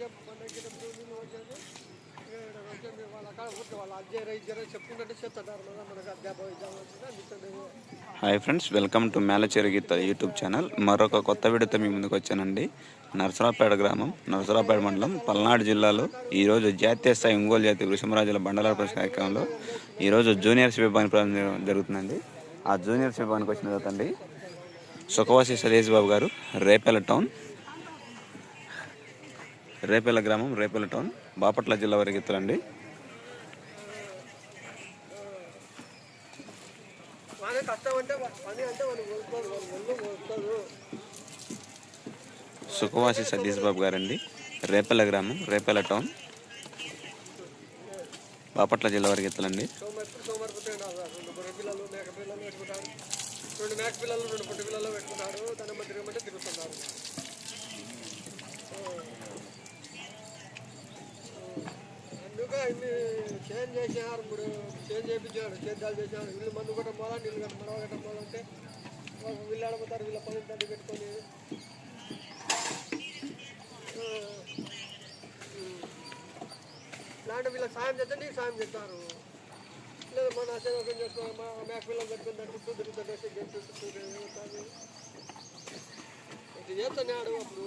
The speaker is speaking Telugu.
మన ఎక్కేటప్పుడు నీళ్ళు వచ్చేది ఈడ వచ్చేది వాళ్ళ అక్కడ ఊరికే వాళ్ళు అజ్జేరా ఇజ్జరా చెప్పుకుంటే చెప్తారు కదా మనకు అధ్యాపక విద్యాలు వచ్చింది hi friends welcome to Melacheru Geetha YouTube channel. మరొక కొత్త వీడియోతో మీ ముందుకు వచ్చానండి. నరసరాపేట గ్రామం నరసరాపేట మండలం పల్నాడు జిల్లాలో ఈరోజు జాతీయ స్థాయి ఒంగోలు జాతి వృషమరాజుల బండలార్పణ కార్యక్రమంలో ఈరోజు జూనియర్స్ విభాగానికి ప్రారంభించడం జరుగుతుందండి. ఆ జూనియర్స్ విభాగానికి వచ్చిన తర్వాత అండి సుఖవాసి సతీష్ బాబు గారు రేపేల టౌన్ రేపేల గ్రామం రేపేల టౌన్. బాపట్ల జిల్లా వరకు ఎత్తులండి. సుఖవాసి సతీష్ బాబు గారండి. రేపల్ల గ్రామం రేపల్ల టౌన్. బాపట్ల జిల్లా వరకు ఎత్తులండి. రెండు మేక పిల్లలు రెండు మేక పిల్లలు రెండు పుట్టి పిల్లలు ఇల్లు చేంజ్ చేసినారు ఇప్పుడు? చేంజ్ చేయించాడు చేద్దాలు చేసేవారు వీళ్ళు మందు కొట్టడం పోలా నీళ్ళు కట్ట మడవ కట్టడం పోలంటే వీళ్ళు ఆడపోతారు వీళ్ళ పని తల్లి పెట్టుకొని. ఆ, ఇలాంటి వీళ్ళకి సాయం చేస్తే నీకు సాయం చేస్తారు. లేదు మన సేవకం చేసుకో మా మేక పిల్లలు పెట్టుకుని దాని చుట్టూ తిరుగుతుంటే గెట్ చుట్టూ ఇది చేస్తున్నాడు అప్పుడు